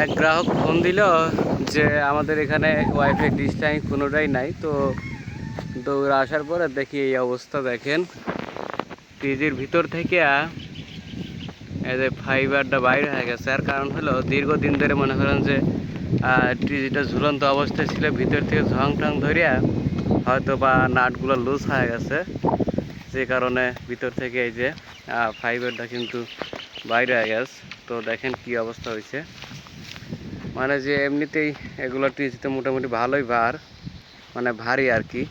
এক গ্রাহক ফোন দিল যে আমাদের এখানে ওয়াইফাই ডিশ টাইম কোনোটাই নাই, তো দৌড়ে আসার পরে দেখি এই অবস্থা দেখেন। ফ্রিজের ভিতর থেকে এই যে ফাইবারটা বাইরে হয়ে গেছে। আর কারণ হলো, দীর্ঘদিন ধরে মনে করেন যে টিজিটা ঝুলন্ত অবস্থায় ছিল, ভিতর থেকে ঝং টং ধরিয়া হয়তো বা নাটগুলো লুজ হয়ে গেছে। যে কারণে ভিতর থেকে এই যে ফাইবারটা কিন্তু বাইরে হয়ে গেছে। তো দেখেন কি অবস্থা হয়েছে। মানে যে এমনিতেই এগুলো টিজিতে মোটামুটি ভালোই ভার মানে ভারী আর কি।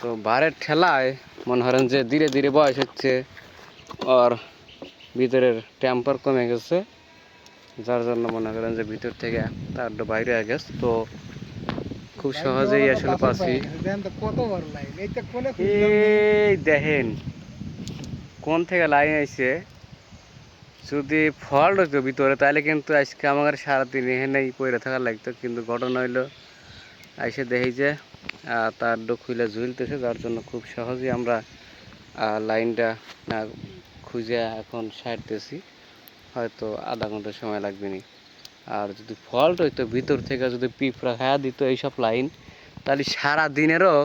তো ভারের ঠেলায় মনে করেন যে ধীরে ধীরে বয়স হচ্ছে আর ভিতরের টেম্পার কমে গেছে যার জন্য মনে করেন যে ভিতর থেকে তারটা বাইরে গেছে। তো খুব সহজেই আসলে পাচ্ছি এই দেখেন কোন থেকে লাইন আইছে? যদি ফল্ট হতো ভিতরে তাহলে কিন্তু আজকে আমার সারাদিন এখানেই পড়ে থাকা লাগতো। কিন্তু ঘটনা হইল আইসে দেখি যে তার খুলে ঝুলতেছে যার জন্য খুব সহজেই আমরা লাইনটা খুঁজে এখন সারতেছি। হয়তো আধা ঘণ্টা সময় লাগবে নি। আর যদি ফল্ট হইতো ভিতর থেকে যদি পিঁপড়া খায়া দিত এইসব লাইন তাহলে সারা দিনেরও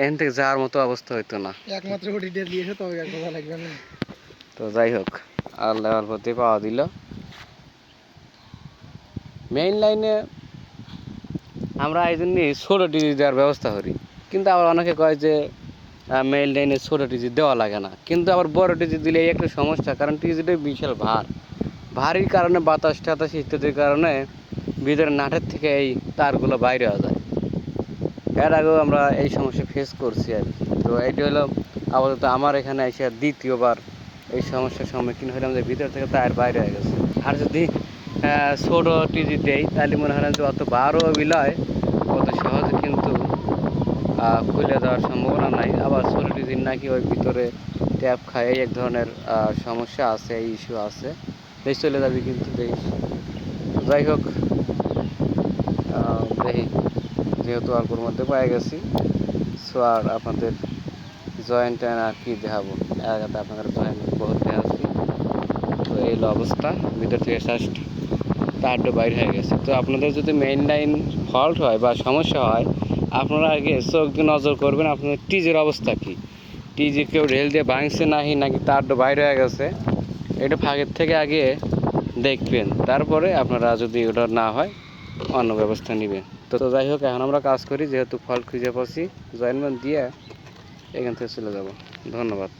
এখান থেকে যাওয়ার মতো অবস্থা হইতো না। একমাত্র তো যাই হোক। আল্লাহ প্রতি পাওয়া দিল। মেইন লাইনে আমরা এই জন্য ছোটো টিজি দেওয়ার ব্যবস্থা করি। কিন্তু আবার অনেকে কয় যে মেইন লাইনে ছোটো টিজি দেওয়া লাগে না। কিন্তু আবার বড় টিজি দিলে একটা সমস্যা, কারণ টিজিটা বিশাল ভার। ভারীর কারণে বাতাস, টাতাস, ইত্যাদির কারণে ভিতরে নাটের থেকে এই তারগুলো বাইরে হয়ে যায়। এর আগেও আমরা এই সমস্যা ফেস করছি আর কি। তো এইটা হলো আপাতত আমার এখানে এসে দ্বিতীয়বার এই সমস্যার সম্মুখীন হলাম যে ভিতর থেকে তার বাইরে হয়ে গেছে। আর যদি ছোট টিজি দেই, তাহলে মনে হয় যে অত বারো বিলয়, অত সহজে কিন্তু খুলে যাওয়ার সম্ভাবনা নাই। আবার ছোট টিজির নাকি ওই ভিতরে ট্যাপ খায় এই এক ধরনের সমস্যা আছে এই ইস্যু আছে। দেশ চলে যাবে কিন্তু দেশ। যাই হোক দেখি, যেহেতু অল্পর মধ্যে পেয়ে গেছি, সো আর আপনাদের জয়েন্ট আর কি দেখাবো? এলাকাতে আপনাদের জয়েন্ট বহুত দেখাচ্ছি। তো এই অবস্থা, ভিতর থেকে জাস্ট তারটা বাইরে হয়ে গেছে। তো আপনাদের যদি মেইন লাইন ফল্ট হয় বা সমস্যা হয়, আপনারা আগে চোখ দিয়ে নজর করবেন আপনাদের টিজের অবস্থা কি। টিজি কেউ রেল দিয়ে ভাঙছে নাকি নাকি তারটা বাইরে হয়ে গেছে, এটা ফাঁকের থেকে আগে দেখবেন। তারপরে আপনারা যদি ওটা না হয়, অন্য ব্যবস্থা নেবেন। তো যাই হোক, এখন আমরা কাজ করি, যেহেতু ফল খুঁজে পাচ্ছি। জয়েন্টমেন্ট দিয়ে এখান থেকে চলে যাব। ধন্যবাদ।